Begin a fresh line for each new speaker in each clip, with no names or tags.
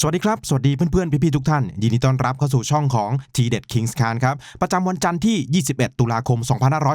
สวัสดีครับ สวัสดีเพื่อนๆ พี่ๆ ทุกท่าน ยินดีต้อนรับเข้าสู่ช่องของทีเด็ด Kings c a n ครับ ประจำวันจันทร์ที่ 21 ตุลาคม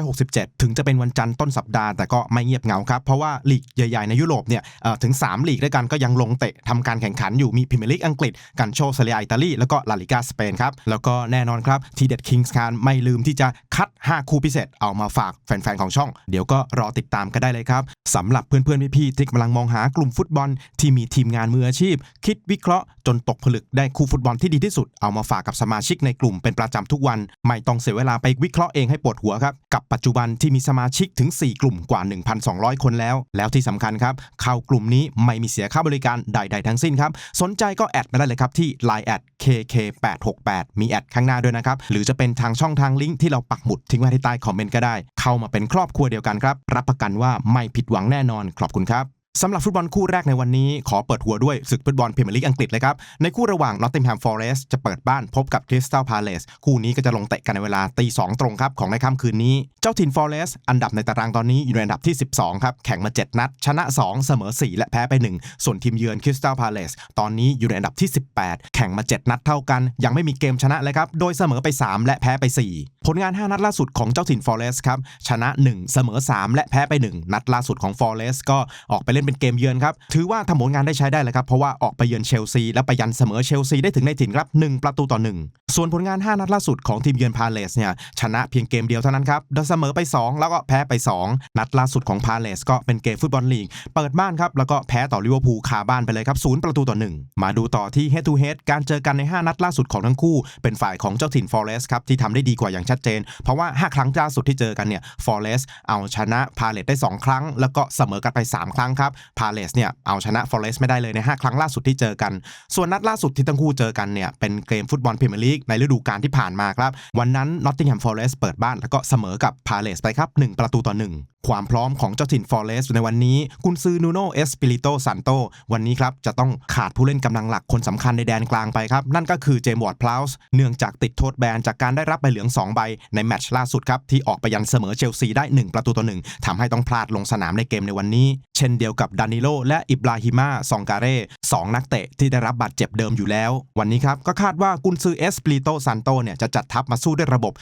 2567 ถึงจะเป็นวันจันทร์ต้นสัปดาห์แต่ก็ไม่เงียบเหงาครับ เพราะว่าลีกใหญ่ๆ ในยุโรปเนี่ยถึง 3 ลีกด้วยกันก็ยังลงเตะทำการแข่งขันอยู่มีพรีเมียร์ลีกอังกฤษกันโชเซเลียอิตาลี แล้วก็ลาลิกาสเปนครับ แล้วก็แน่นอนครับทีเด็ด Kings c a n ไม่ลืมที่จะคัด 5 คู่พิเศษเอามาฝากแฟนๆ ของช่อง เดี๋ยวก็รอติดตามกันได้เลยครับสำหรับเพื่อนๆ พี่ๆ ที่กำลังมองหากลุ่มฟุตบอลที่มีทีมงานมืออาชีพ คิดวิเคราะห์ จนตกผลึกได้คู่ฟุตบอลที่ดีที่สุด เอามาฝากกับสมาชิกในกลุ่มเป็นประจำทุกวัน ไม่ต้องเสียเวลาไปวิเคราะห์เองให้ปวดหัวครับ กับปัจจุบันที่มีสมาชิกถึง 4 กลุ่มกว่า 1,200 คนแล้ว แล้วที่สำคัญครับเข้ากลุ่มนี้ไม่มีเสียค่าบริการใด ๆ ทั้งสิ้นครับ สนใจก็แอดมาได้เลยครับที่ Line แอด KK868 มีแอดข้างหน้าด้วยนะครับ หรือจะเป็นทางช่องทางลิงก์ที่เราปักหมุดทิ้งไว้ที่ใต้คอมเมนต์ก็ได้ เข้ามาเป็นครอบครัวเดียวกันครับ รับประกันว่าไม่ผิดหวังแน่นอน ขอบคุณครับ สำหรับฟุตบอลคู่แรกในวันนี้ขอเปิดหัวด้วยศึกฟุตบอลพรีเมียร์ลีกอังกฤษเลยครับ ในคู่ระหว่าง Nottingham Forest จะเปิดบ้านพบกับ Crystal Palace คู่นี้ก็จะลงเตะกันในเวลาตีสองตรงครับ ของในค่ำคืนนี้ เจ้าถิ่น Forest อันดับในตารางตอนนี้อยู่ในอันดับที่ 12 ครับ แข่งมา 7 นัด ชนะ 2 เสมอ 4 และแพ้ไป 1 ส่วนทีมเยือน Crystal Palace ตอนนี้อยู่ในอันดับที่ 18 แข่งมา 7 นัดเท่ากัน ยังไม่มีเกมชนะเลยครับโดยเสมอไป 3 และแพ้ไป 4 ผลงาน 5 นัดล่าสุดของเจ้าถิ่น Forest ครับชนะ 1 เสมอ 3 และแพ้ไป 1 นัดล่าสุดของ Forest ก็ออกไปเล่นเป็นเกมเยือนครับ ถือว่าทำผลงานได้ใช้ได้เลยครับเพราะว่าออกไปเยือนเชลซีและไปยันเสมอเชลซีได้ถึงในถิ่นครับ 1 ประตูต่อ 1 ส่วนผลงาน 5 นัดล่าสุดของทีมเยือนพาเลสเนี่ยชนะเพียงเกมเดียวเท่านั้นครับโดยเสมอไป 2 แล้วก็แพ้ไป 2 นัดล่าสุดของพาเลสก็เป็นเกมฟุตบอลลีกเปิดบ้านครับแล้วก็แพ้ต่อลิเวอร์พูลคาบ้านไปเลยครับศูนย์ประตูต่อ 1 มาดูต่อที่ head to head การเจอกันใน 5 นัดล่าสุดของทั้งคู่ เป็นฝ่ายของเจ้าถิ่นฟอเรสครับที่ทำได้ดีกว่าอย่างชัดเจน เพราะว่า 5 ครั้งล่าสุดที่เจอกันเนี่ยฟอเรสเอาชนะพาเลสได้ 2 ครั้ง แล้วก็เสมอกันไป 3 ครั้งครับพาเลสเนี่ยเอาชนะฟอเรสไม่ได้เลยใน 5 ครั้งล่าสุดที่เจอกัน ส่วนนัดล่าสุดที่ทั้งคู่เจอกันเนี่ยเป็นเกมฟุตบอลพรีเมียร์ลีกในฤดูกาลที่ผ่านมาครับวันนั้น Nottingham Forest เปิดบ้านแล้วก็เสมอกับ Palace ไปครับ1ประตูต่อ 1ความพร้อมของเจ้าถิ่น Forest ในวันนี้ กุนซือนูโนเอสปิริโตซันโตวันนี้ครับ จะต้องขาดผู้เล่นกำลังหลักคนสำคัญในแดนกลางไปครับ นั่นก็คือเจมส์วอร์ดพลาวส์เนื่องจากติดโทษแบนจากการได้รับใบเหลือง 2 ใบในแมตช์ล่าสุดครับที่ออกไปยันเสมอเชลซีได้ 1 ประตูต่อ1ทำให้ต้องพลาดลงสนามในเกมในวันนี้ เช่นเดียวกับดานิโลและอิบราฮิมาซองการเร่สองนักเตะที่ได้รับบาดเจ็บเดิมอยู่แล้ว วันนี้ครับก็คาดว่ากุนซือเอสปริโตซันโตเนี่ยจะจัดทัพมาสู้ด้วยระบบ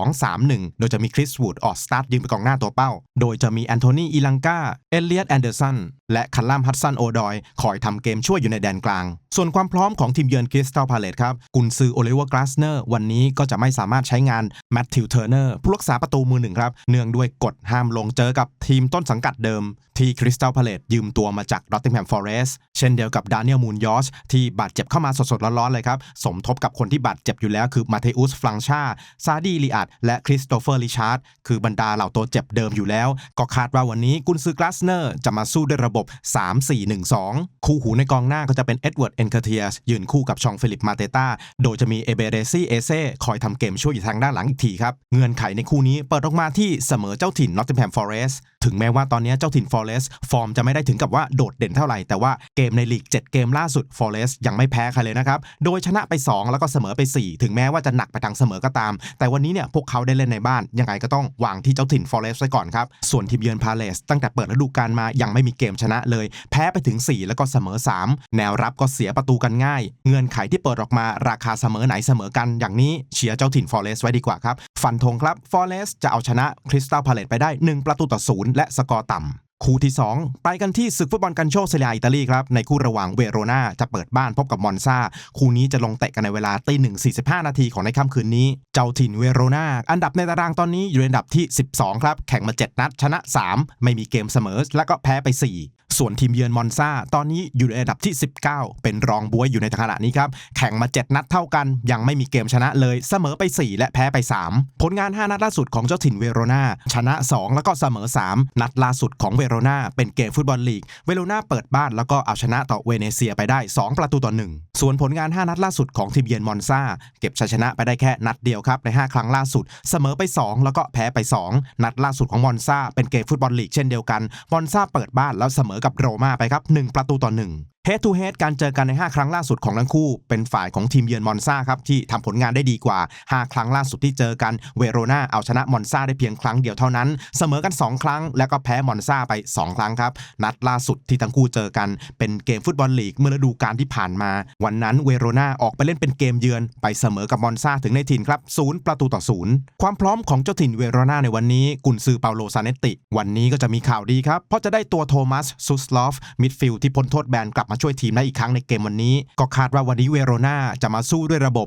4-2-3-1 โดยจะมีคริสวูดออกสตาร์ทยืนเป็นกองหน้าตัวเป้า โดยจะมีแอนโทนีอีลังกาเอเลียตแอนเดอร์สันและคัลลัมฮัตสันโอดอยคอยทำเกมช่วยอยู่ในแดนกลาง ส่วนความพร้อมของทีมเยือนคริสตัลพาเลตครับกุนซือโอเลเวอร์กลาสเนอร์วันนี้ก็จะไม่สามารถใช้งานแมตติวเทอร์เนอร์ผู้รักษาประตูมือหนึ่งครับ เนื่องด้วยกฎห้ามลงเจอกับทีมต้นสังกัดเดิม ที่คริสตัลพาเลตยืมตัวมาจากรอตติงแฮมฟอเรสต์เช่นเดียวกับดานิเอลมูนยอชที่บาดเจ็บเข้ามาสดๆร้อนๆเลยครับ สมทบกับคนที่บาดเจ็บอยู่แล้วคือมาเทอุสฟลังชาซาดีลีอัดและคริสโตเฟอร์ลิชาร์ดคือบรรดาเหล่าตัวเจ็บเดิมอยู่แล้ว ก็คาดว่าวันนี้กุนซือกลาสเนอร์จะมาสู้ด้วยระบบ 3-4-1-2 คู่หูในกองหน้าก็จะเป็นเอ็ดเวิร์ดเอนเคเทียสยืนคู่กับชองฟิลิปมาเตต้าโดยจะมีเอเบเรซี่เอเซ่คอยทำเกมช่วยอยู่ทางด้านหลังอีกทีครับ เงื่อนไขในคู่นี้เปิดออกมาที่เสมอเจ้าถิ่นนอตติงแฮมฟอเรสต์ถึงแม้ว่าตอนนี้เจ้าถิ่นฟอเรสต์ฟอร์มจะไม่ได้ถึงกับว่าโดดเด่นเท่าไหร่ แต่ว่าเกมในลีก 7 เกมล่าสุดฟอเรสต์ยังไม่แพ้ใครเลยนะครับ โดยชนะไป 2 แล้วก็เสมอไป 4 ถึงแม้ว่าจะหนักไปทางเสมอก็ตาม แต่วันนี้เนี่ยพวกเขาได้เล่นในบ้าน ยังไงก็ต้องวางที่เจ้าถิ่นฟอเรสต์ไว้ก่อนครับส่วนทีมเยือนพาเลสตั้งแต่เปิดฤดูกาลมายังไม่มีเกมชนะเลย แพ้ไปถึง 4 แล้วก็เสมอ 3 แนวรับก็เสียประตูกันง่าย เงื่อนไขที่เปิดออกมาราคาเสมอไหนเสมอกันอย่างนี้เชียร์เจ้าถิ่นฟอเรสต์ไว้ดีกว่าครับ ฟันธงครับฟอเรสจะเอาชนะคริสตัลพาเลตไปได้ 1 ประตูต่อศูนย์และสกอร์ต่ำคู่ที่ 2 ไปกันที่ศึกฟุตบอลกันโชเซเลียอิตาลีครับ ในคู่ระหว่างเวโรนาจะเปิดบ้านพบกับมอนซาคู่นี้จะลงเตะกันในเวลาตีหนึ่งสี่สิบห้านาทีของในค่ำคืนนี้ เจ้าถิ่นเวโรนาอันดับในตารางตอนนี้อยู่ในอันดับที่ 12 ครับ แข่งมา 7 นัดชนะ 3 ไม่มีเกมเสมอ และก็แพ้ไป 4 ส่วนทีมเยือนมอนซาตอนนี้อยู่ในอันดับที่ 19 เป็นรองบวยอยู่ในขณะนี้ครับ แข่งมา 7 นัดเท่ากัน ยังไม่มีเกมชนะเลยเสมอไป 4 และแพ้ไป 3 ผลงาน 5 นัดล่าสุดของเจ้าถิ่นเวโรนาชนะ 2 แล้วก็เสมอ 3 นัดล่าสุดของเวโรนาเป็นเกมฟุตบอลลีก เวโรนาเปิดบ้านแล้วก็เอาชนะต่อเวเนเซียไปได้ 2 ประตูต่อ 1 ส่วนผลงาน 5 นัดล่าสุดของทีมเยือนมอนซาเก็บชัยชนะไปได้แค่นัดเดียวครับใน 5 ครั้งล่าสุด เสมอไป 2 แล้วก็แพ้ไป 2 นัดล่าสุดของมอนซาเป็นเกมฟุตบอลลีกเช่นเดียวกันมอนซาเปิดบ้านแล้วเสมอกับโรมาไปครับ 1 ประตูต่อ Head to Head การเจอกันใน 5 ครั้งล่าสุดของทั้งคู่ เป็นฝ่ายของทีมเยือนมอนซาครับ ที่ทำผลงานได้ดีกว่า 5 ครั้งล่าสุดที่เจอกันเวโรนาเอาชนะมอนซาได้เพียงครั้งเดียวเท่านั้น เสมอกัน 2 ครั้ง แล้วก็แพ้มอนซาไป 2 ครั้งครับ นัดล่าสุดที่ทั้งคู่เจอกัน เป็นเกมฟุตบอลลีกเมื่อฤดูกาลที่ผ่านมา วันนั้นเวโรนาออกไปเล่นเป็นเกมเยือนไปเสมอกับมอนซาถึงในถิ่นครับศูนย์ประตูต่อศูนย์ความพร้อมของเจ้าถิ่นเวโรนาในวันนี้กุนซือเปาโลซานเนตติวันนี้ก็จะมีข่าวดีครับเพราะจะได้ตัวโทมัสซูสลอฟมิดฟิลด์ที่พ้นโทษแบนกลับมาช่วยทีมได้อีกครั้งในเกมวันนี้ ก็คาดว่าวันนี้เวโรนาจะมาสู้ด้วยระบบ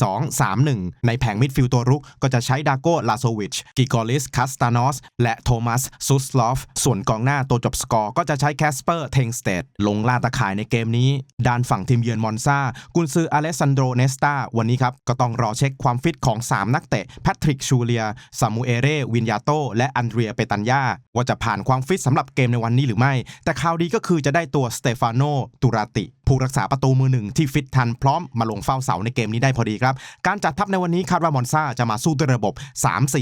4-2-3-1 ในแผงมิดฟิลด์ตัวรุกก็จะใช้ดาโกลาโซวิชกิกอลิสคาสตานอสและโทมัสซูสลอฟส่วนกองหน้าตัวจบสกอร์ก็จะใช้แคสเปอร์เทงสเตดลงล่าตะข่ายในเกมนี้ ด้านฝั่งทีมเยือนมอนซากุนซืออเลสซานโดเนสตาวันนี้ครับ ก็ต้องรอเช็คความฟิตของ 3 นักเตะแพทริกชูเลียซามูเอเรวินยาโตและอันเดรียเปตันยาว่าจะผ่านความฟิตสำหรับเกมในวันนี้หรือไม่ แต่ข่าวดีก็คือจะได้ตัวสเตฟานโนตูราติ ผู้รักษาประตูมือหนึ่งที่ฟิตทันพร้อมมาลงเฝ้าเสาในเกมนี้ได้พอดีครับ การจัดทัพในวันนี้คาดว่ามอนซาจะมาสู้ด้วยระบบ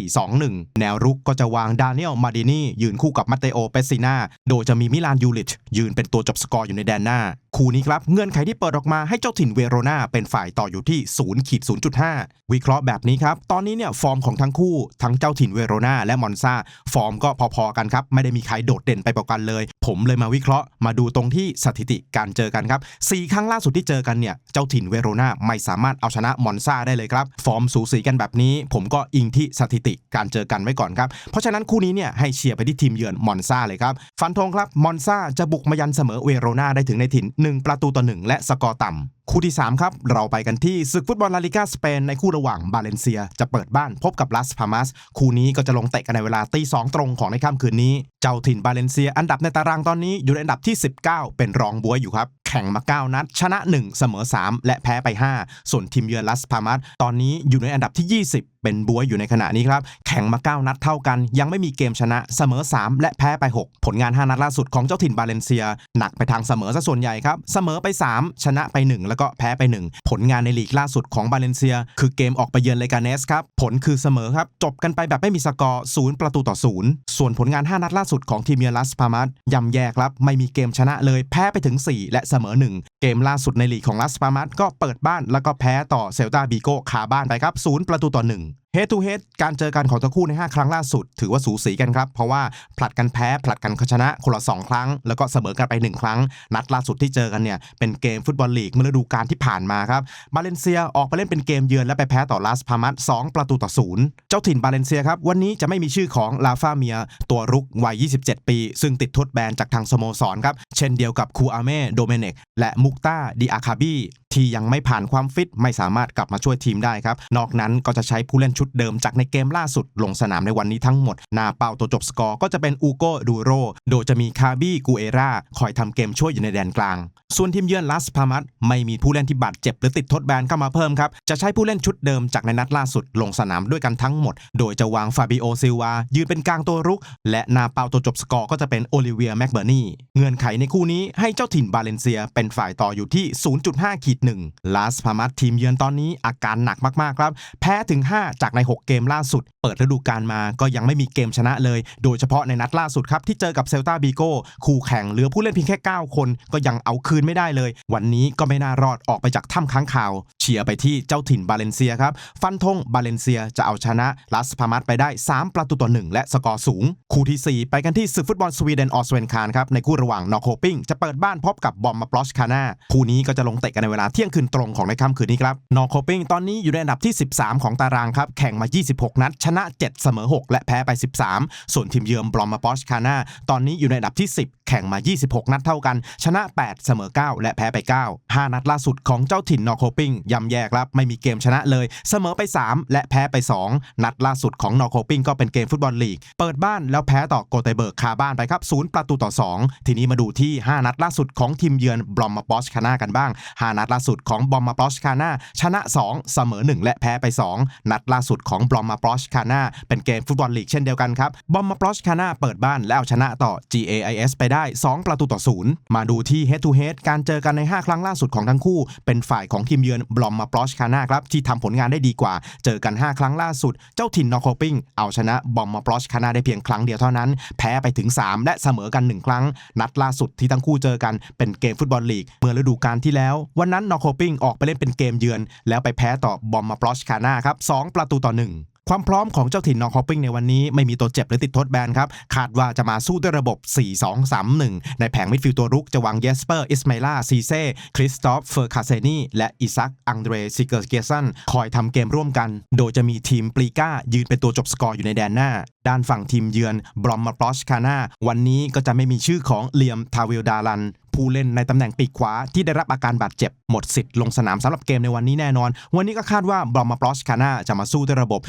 3-4-2-1 แนวรุกก็จะวางดาเนียลมาดินียืนคู่กับมาเตโอเปซิน่าโดยจะมีมิลานยูลิชยืนเป็นตัวจบสกอร์อยู่ในแดนหน้า คู่นี้ครับเงื่อนไขที่เปิดออกมาให้เจ้าถิ่นเวโรนาเป็นฝ่ายต่ออยู่ที่0ขีด0.5 วิเคราะห์แบบนี้ครับตอนนี้เนี่ยฟอร์มของทั้งคู่ทั้งเจ้าถิ่นเวโรนาและมอนซาฟอร์มก็พอๆกันครับไม่ได้มีใครโดดเด่นไปกว่ากันเลย ผมเลยมาวิเคราะห์มาดูตรงที่สถิติการเจอกันครับสี่ครั้งล่าสุดที่เจอกันเนี่ยเจ้าถิ่นเวโรนาไม่สามารถเอาชนะมอนซาได้เลยครับฟอร์มสูสีกันแบบนี้ ผมก็อิงที่สถิติการเจอกันไว้ก่อนครับเพราะฉะนั้นคู่นี้เนี่ยให้เชียร์ไปที่ทีมเยือนมอนซาเลยครับฟันธงครับมอนซาจะบุกมายันเสมอเวโรนาได้ถึงในถิ่น 1 ประตูต่อ1และสกอร์ต่ำคู่ที่ 3 ครับ เราไปกันที่ศึกฟุตบอลลาลิกาสเปนในคู่ระหว่างบาเลนเซีย จะเปิดบ้านพบกับลาสพามัสคู่นี้ก็จะลงเตะกันในเวลาตีสองตรงของในค่ำคืนนี้ เจ้าถิ่นบาเลนเซีย อันดับในตารางตอนนี้อยู่ในอันดับที่ 19 เป็นรองบวยอยู่ครับ แข่งมา 9 นัด ชนะ 1 เสมอ 3 และแพ้ไป 5 ส่วนทีมเยือนลาสพามัสตอนนี้อยู่ในอันดับที่ 20เป็นบวยอยู่ในขณะนี้ครับ แข่งมา 9 นัดเท่ากัน ยังไม่มีเกมชนะเสมอ 3 และแพ้ไป 6 ผลงาน 5 นัดล่าสุดของเจ้าถิ่นบาเลนเซีย หนักไปทางเสมอซะส่วนใหญ่ครับ เสมอไป 3 ชนะไป 1 แล้วก็แพ้ไป 1 ผลงานในลีกล่าสุดของบาเลนเซีย คือเกมออกไปเยือนเลกาเนสครับ ผลคือเสมอครับ จบกันไปแบบไม่มีสกอร์ 0 ประตูต่อ 0 ส่วนผลงาน 5 นัดล่าสุดของทีมเยือนลัสพามัสย่ำแย่ครับ ไม่มีเกมชนะเลยแพ้ไปถึง 4 และเสมอ 1 เกมล่าสุดในลีกของลัสพามัสก็เปิดบ้านแล้วก็แพ้ต่อเซลตาบีโกคาบ้านไปครับ0ประตูต่อ 1 เฮดทูเฮดการเจอกันของทั้งคู่ใน 5 ครั้งล่าสุด ถือว่าสูสีกันครับ เพราะว่าผลัดกันแพ้ผลัดกันชนะคนละ 2 ครั้ง แล้วก็เสมอกันไป 1 ครั้ง นัดล่าสุดที่เจอกันเนี่ย เป็นเกมฟุตบอลลีกเมื่อฤดูกาลที่ผ่านมาครับบาเลนเซียออกไปเล่นเป็นเกมเยือนและไปแพ้ต่อลาสพามัส2ประตูต่อศูนย์เจ้าถิ่นบาเลนเซียครับวันนี้จะไม่มีชื่อของลาฟาเมีย ตัวรุกวัย 27 ปี ซึ่งติดทษแบนจากทางสโมสรครับเช่นเดียวกับคูอาเม่โดเมเนกและมุกตาดิอาคาบี ที่ยังไม่ผ่านความฟิตไม่สามารถกลับมาช่วยทีมได้ครับ นอกนั้นก็จะใช้ผู้เล่นชุดเดิมจากในเกมล่าสุดลงสนามในวันนี้ทั้งหมด หน้าเป้าตัวจบสกอร์ก็จะเป็นอูโกดูโร โดยจะมีคาบี้กูเอราคอยทำเกมช่วยอยู่ในแดนกลาง ส่วนทีมเยือนลาสพามัสไม่มีผู้เล่นที่บาดเจ็บหรือติดทดแบนเข้ามาเพิ่มครับ จะใช้ผู้เล่นชุดเดิมจากในนัดล่าสุดลงสนามด้วยกันทั้งหมด โดยจะวางฟาบิโอซิลวายืนเป็นกลางตัวรุก และหนาเป้าตัวจบสกอร์ก็จะเป็นโอลิเวียแม็กเบอร์นีเงื่อนไขในคู่นี้ให้เจ้าถิ่นบาเลนเซียเป็นฝ่ายต่ออยู่ที่ 0.5ขีด1ลาสพามัสทีมเยือนตอนนี้อาการหนักมากๆครับ แพ้ถึง 5 จากใน 6 เกมล่าสุด เปิดฤดูกาลมาก็ยังไม่มีเกมชนะเลย โดยเฉพาะในนัดล่าสุดครับ ที่เจอกับเซลตาบีโก้คู่แข่งเหลือผู้เล่นเพียงแค่ 9 คนก็ยังเอาคืนไม่ได้เลย วันนี้ก็ไม่น่ารอดออกไปจากถ้ำค้างคาว เชียร์ไปที่เจ้าถิ่นบาเลนเซียครับฟันธงบาเลนเซียจะเอาชนะลาสพามัสไปได้ 3 ประตูต่อ1และสกอร์สูง คู่ที่ 4 ไปกันที่ศึกฟุตบอลสวีเดนออสเวนคานครับในคู่ระหว่างนอร์โคปิงจะเปิดบ้านพบกับบอมมาปลอชคาน่าคู่นี้ก็จะลงเตะกันในเวลาเที่ยงคืนตรงของในค่ำคืนนี้ครับนอร์โคปิงตอนนี้อยู่ในอันดับที่ 13 ของตารางครับแข่งมา 26 นัด ชนะ 7 เสมอ 6 และแพ้ไป 13 ส่วนทีมเยือนบอมมาปอชคาน่าตอนนี้อยู่ในอันดับที่ 10 แข่งมา 26 นัดเท่ากัน ชนะ 8 เสมอ 9 และแพ้ไป 9 5 นัดล่าสุดของเจ้าถิ่นนอร์โคปิงย่ำแย่ครับไม่มีเกมชนะเลย เสมอไป 3 และแพ้ไป 2 นัดล่าสุดของนอร์โคปิงก็เป็นเกมฟุตบอลลีก เปิดบ้านแล้วแพ้ต่อโกเตเบิร์กคาบ้านไปครับ0ประตูต่อ 2 ทีนี้มาดูที่ 5 นัดล่าสุดของทีมเยือนบอมมาปลอชคาน่ากันบ้าง 5 นัดล่าสุดของบอมมาปลอชคาน่าชนะ 2 เสมอ 1 และแพ้ไป 2 นัดล่าสุดของบอมมาปลอชคาน่าเป็นเกมฟุตบอลลีกเช่นเดียวกันครับบอมมาปลอชคาน่าเปิดบ้านแล้วเอาชนะต่อ GAIS ไปได้ 2 ประตูต่อศูนย์มาดูที่ head to head การเจอกันใน 5 ครั้งล่าสุดของทั้งคู่ เป็นฝ่ายของทีมเยือนบอมมาปลอชคาน่าครับที่ทำผลงานได้ดีกว่า เจอกัน 5 ครั้งล่าสุด เจ้าถิ่นนอร์โคปิงเอาชนะบอมมาปลอชคาน่าได้เพียงครั้งเดียวเท่านั้น แพ้ไปถึง 3 และเสมอกัน 1 ครั้ง นัดล่าสุดที่ทั้งคู่เจอกันเป็นเกมฟุตบอลลีกเมื่อฤดูกาลที่แล้ว วันนั้นนอโคปิงออกไปเล่นเป็นเกมเยือน แล้วไปแพ้ต่อบอมมาปลอชคาน่าครับสองประตูต่อหนึ่งความพร้อมของเจ้าถิ่นนอร์คอปปิ้งในวันนี้ไม่มีตัวเจ็บหรือติดทดแบนครับ คาดว่าจะมาสู้ด้วยระบบ 4-2-3-1 ในแผงมิดฟิลด์ตัวรุกจะวางเยสเปอร์อิสมาลาซีเซ่คริสตอฟเฟอร์คาเซนีและอิซักอังเดรซิเกอร์เกซันคอยทำเกมร่วมกัน โดยจะมีทีมปลีก้า ยืนเป็นตัวจบสกอร์อยู่ในแดนหน้า ด้านฝั่งทีมเยือนบรอมมาปลอชคาน่าวันนี้ก็จะไม่มีชื่อของเลียมทาวิลดาลัน ผู้เล่นในตำแหน่งปีกขวาที่ได้รับอาการบาดเจ็บหมดสิทธิ์ลงสนามสำหรับเกมในวันนี้แน่นอน วันนี้ก็คาดว่าบรอมมาปลอชคาน่าจะมาสู้ด้วยระบบ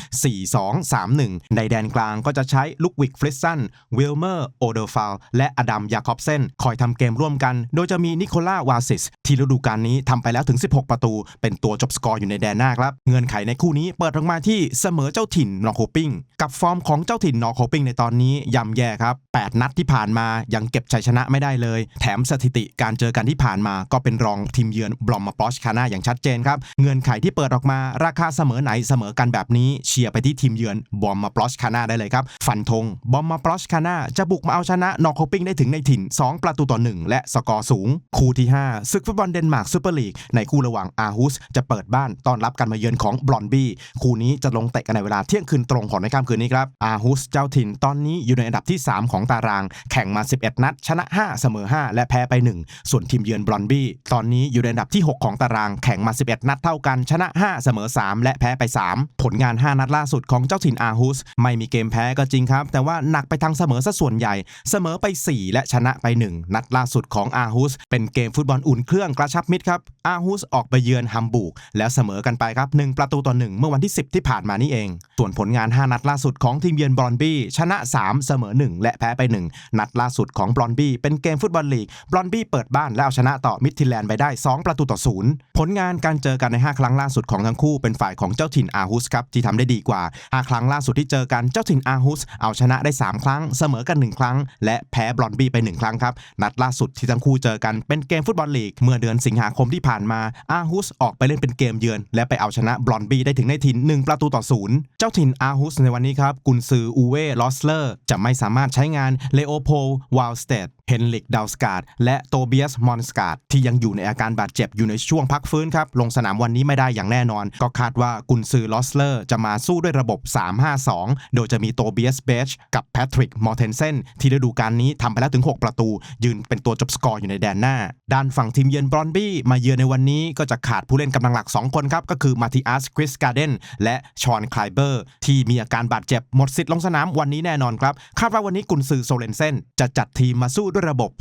4-2-3-1 ในแดนกลางก็จะใช้ลุกวิกฟริสซันวิลเมอร์โอเดอร์ฟาลและอดัมยาคอบเซนคอยทำเกมร่วมกัน โดยจะมีนิโคล่าวาซิสที่ฤดูกาลนี้ทำไปแล้วถึง 16 ประตู เป็นตัวจบสกอร์อยู่ในแดนหน้าครับ เงื่อนไขในคู่นี้เปิดออกมาที่เสมอเจ้าถิ่นนอร์โคปิงกับฟอร์มของเจ้าถิ่นนอร์โคปิงในตอนนี้ย่ำแย่ครับ 8 นัดที่ผ่านมายังเก็บชัยชนะไม่ได้เลย แถมสถิติการเจอกันที่ผ่านมาก็เป็นรองทีมเยือนบลอมมาปลอชคาน่าอย่างชัดเจนครับ เงื่อนไขที่เปิดออกมาราคาเสมอไหนเสมอกันแบบนี้เชียร์ไปที่ทีมเยือนบอมมาปลอชคาน่าได้เลยครับ ฟันธงบอมมาปลอชคาน่าจะบุกมาเอาชนะนอร์โคปิงได้ถึงในถิ่น 2 ประตูต่อ 1 และสกอร์สูง คู่ที่ 5 ศึกฟุตบอลเดนมาร์กซูเปอร์ลีกในคู่ระหว่างอาฮุสจะเปิดบ้านต้อนรับการมาเยือนของบลอนบี้คู่นี้จะลงเตะกันในเวลาเที่ยงคืนตรงของในค่ำคืนนี้ครับอาฮุสเจ้าถิ่นตอนนี้อยู่ในอันดับที่ 3 ของตาราง แข่งมา 11 นัด ชนะ 5 เสมอ 5 และแพ้ไป1 ส่วนทีมเยือนบลอนบี้ตอนนี้อยู่ในอันดับที่ 6 ของตารางแข่งมา 11 นัดเท่ากันชนะ 5 เสมอ 3 และแพ้ไป 3 ผลงาน 5 นัดล่าสุดของเจ้าถิ่นอาฮุสไม่มีเกมแพ้ก็จริงครับ แต่ว่าหนักไปทางเสมอซะส่วนใหญ่ เสมอไป 4 และชนะไป 1 นัดล่าสุดของอาฮุสเป็นเกมฟุตบอลอุ่นเครื่องกระชับมิตรครับอาฮุสออกไปเยือนฮัมบูร์กแล้วเสมอกันไปครับ 1 ประตูต่อ 1 เมื่อวันที่ 10 ที่ผ่านมานี่เอง ส่วนผลงาน 5 นัดล่าสุดของทีมเยือนบรอนบี้ชนะ 3 เสมอ 1 และแพ้ไป 1 นัดล่าสุดของบรอนบี้เป็นเกมฟุตบอลลีกบรอนบเปิดบ้านแล้วเอาชนะต่อมิดทิแลนด์ไปได้ 2 ประตูต่อ0ผลงานการเจอกันใน 5 ครั้งล่าสุดของทั้งคู่เป็นฝ่ายของเจ้าถิ่นอาฮุสครับที่ทำได้ดีกว่า 5 ครั้งล่าสุดที่เจอกันเจ้าถิ่นอาฮุสเอาชนะได้ 3 ครั้ง เสมอกัน 1 ครั้ง และแพ้บรอนบี้ไป 1 ครั้งครับนัดล่าสุดที่ทั้งคู่เจอกันเป็นเกมฟุตบอลลีกเมื่อเดือนสิงหาคมที่ผ่านมาอาฮุสออกไปเล่นเป็นเกมเยือน และไปเอาชนะบรอนบี้ได้ถึงในถิ่น1 ประตูต่อศูนย์เจ้าถิ่นอาฮุสในวันนี้ครับกุนซืออูเว่ลอสเลอร์จะไม่สามารถใช้งานเลโอโพวาลสเตดเฮนลิกดาวสการ์ดและโตเบียสมอนสการ์ดที่ยังอยู่ในอาการบาดเจ็บอยู่ในช่วงพักฟื้นครับลงสนามวันนี้ไม่ได้อย่างแน่นอน ก็คาดว่ากุนซือลอสเลอร์จะมาสู้ด้วยระบบ 3-5-2 โดยจะมีโตเบียสเบชกับแพทริกมอร์เทนเซนที่ฤดูกาลนี้ทำไปแล้วถึง 6 ประตู ยืนเป็นตัวจบสกอร์อยู่ในแดนหน้า ด้านฝั่งทีมเยือนบรอนบี้มาเยือนในวันนี้ก็จะขาดผู้เล่นกำลังหลัก 2 คนครับก็คือมาติอัสคริสการ์เดนและชอนคลายเบอร์ที่มีอาการบาดเจ็บหมดสิทธิ์ลงสนามวันนี้แน่นอนครับคาดว่าวันนี้กุนซือโซเลนเซนจะจัดทีมมาสู้ด้วยระบบ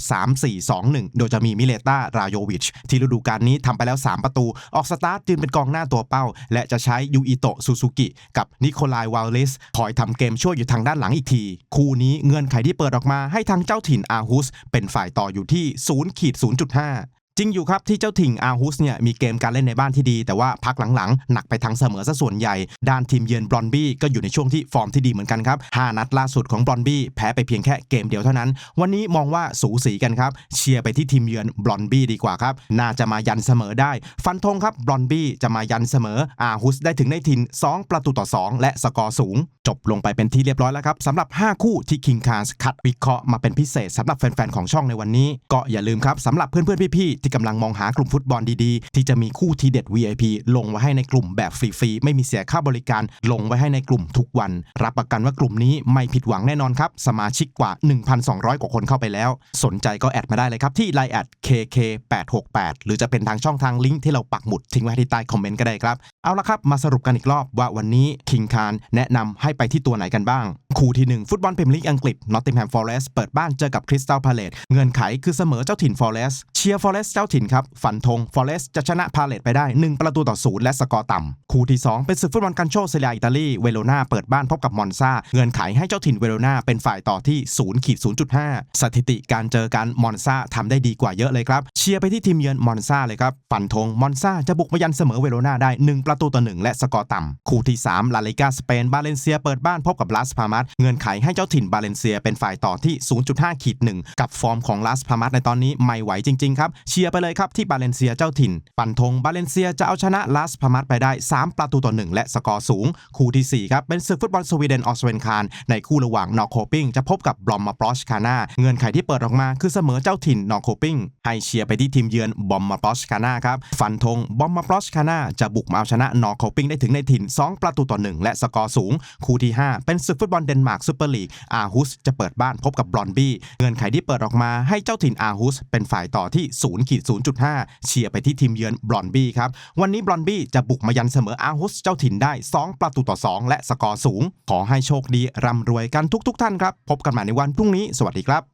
2-1 โดยจะมีมิเลตารายโยวิช ที่ฤดูกาลนี้ทำไปแล้ว 3 ประตู ออกสตาร์ทยืนเป็นกองหน้าตัวเป้า และจะใช้ยูอิโตะซูซูกิกับนิโคลายวาลเลสคอยทำเกมช่วยอยู่ทางด้านหลังอีกที คู่นี้เงื่อนไขที่เปิดออกมาให้ทางเจ้าถิ่นอาฮุสเป็นฝ่ายต่ออยู่ที่0ขีด0.5 จริงอยู่ครับที่เจ้าถิ่งอาฮุสเนี่ยมีเกมการเล่นในบ้านที่ดี แต่ว่าพักหลังๆ หนักไปทางเสมอซะส่วนใหญ่ ด้านทีมเยือนบรอนบี้ก็อยู่ในช่วงที่ฟอร์มที่ดีเหมือนกันครับ 5 นัดล่าสุดของบรอนบี้แพ้ไปเพียงแค่เกมเดียวเท่านั้น วันนี้มองว่าสูสีกันครับ เชียร์ไปที่ทีมเยือนบรอนบี้ดีกว่าครับ น่าจะมายันเสมอได้ ฟันธงครับบรอนบี้จะมายันเสมออาฮุสได้ถึงในถิ่น 2 ประตูต่อ 2 และสกอร์สูง จบลงไปเป็นที่เรียบร้อยแล้วครับสำหรับ 5 คู่ที่ King Cars คัดวิเคราะห์มาเป็นพิเศษสำหรับแฟนๆของช่องในวันนี้ ก็อย่าลืมครับสำหรับเพื่อนๆพี่ๆที่กำลังมองหากลุ่มฟุตบอลดีๆ ที่จะมีคู่ทีเด็ด VIP ลงไว้ให้ในกลุ่มแบบฟรีๆ ไม่มีเสียค่าบริการ ลงไว้ให้ในกลุ่มทุกวัน รับประกันว่ากลุ่มนี้ไม่ผิดหวังแน่นอนครับ สมาชิกกว่า 1,200 กว่าคนเข้าไปแล้ว สนใจก็แอดมาได้เลยครับ ที่ Line แอด KK868 หรือจะเป็นทางช่องทางลิงก์ที่เราปักหมุดทิ้งไว้ที่ใต้คอมเมนต์ก็ได้ครับ เอาละครับ มาสรุปกันอีกรอบว่าวันนี้คิงคานแนะนำให้ไปที่ตัวไหนกันบ้าง คู่ที่ 1 ฟุตบอลพรีเมียร์ลีกอังกฤษ Nottingham Forest เปิดบ้านเจอกับ Crystal Palace เงื่อนไขคือเสมอเจ้าถิ่น Forest เชียร์ Forest เจ้าถิ่นครับฝันธง Forest จะชนะ Palace ไปได้ 1 ประตูต่อศูนย์และสกอร์ต่ำคู่ที่ 2 เป็นศึกฟุตบอลกันโชเซเรียอิตาลีเวโรนาเปิดบ้านพบกับมอนซาเงื่อนไขให้เจ้าถิ่นเวโรนาเป็นฝ่ายต่อที่0ขีด0.5 สถิติการเจอกันมอนซาทำได้ดีกว่าเยอะเลยครับเชียร์ไปที่ทีมเยือนมอนซาเลยครับฝันธงมอนซาจะบุกมายันเสมอเวโรนาได้ 1 ประตูต่อ1และสกอร์ต่ำคู่ที่3ลาลิกาสเปนบาเลนเซียเปิดบ้านพบกับลาสพามาเงื่อนไขให้เจ้าถิ่นบาเลนเซียเป็นฝ่ายต่อที่ 0.5ขีด1กับฟอร์มของลาสพามัสในตอนนี้ไม่ไหวจริงๆครับเชียร์ไปเลยครับที่บาเลนเซียเจ้าถิ่น ปันธงบาเลนเซียจะเอาชนะลาสพามัสไปได้ 3 ประตูต่อ 1 และสกอร์สูง คู่ทีสี่4 ครับ เป็นศึกฟุตบอลสวีเดนออสเวนคารในคู่ระหว่างนอร์โคปิงจะพบกับบลอมมาปลอชคาน่าเงื่อนไขที่เปิดออกมาคือเสมอเจ้าถิ่นนอร์โคปิงให้เชียร์ไปที่ทีมเยือนบอมมาปลอชคาน่าครับฟันธงบอมมาปลอชคาน่าจะบุกมาเอาชนะนอร์โคปิงได้ถึงในถิ่น 2 ประตูต่อ 1 และสกอร์สูง คู่ที่ 5 เป็นศึกฟุตบอลเดนมาร์กซูเปอร์ลีกอาฮุสจะเปิดบ้านพบกับบลอนบี้เงื่อนไขที่เปิดออกมาให้เจ้าถิ่นอาฮุสเป็นฝ่ายต่อที่0ขีด0.5 เชียร์ไปที่ทีมเยือนบลอนบี้ครับ วันนี้บลอนบี้จะบุกมายันเสมออาฮุสเจ้าถิ่นได้ 2 ประตูต่อ 2 และสกอร์สูง ขอให้โชคดีร่ำรวยกันทุกๆทท่านครับ พบกันใหม่ในวันพรุ่งนี้ สวัสดีครับ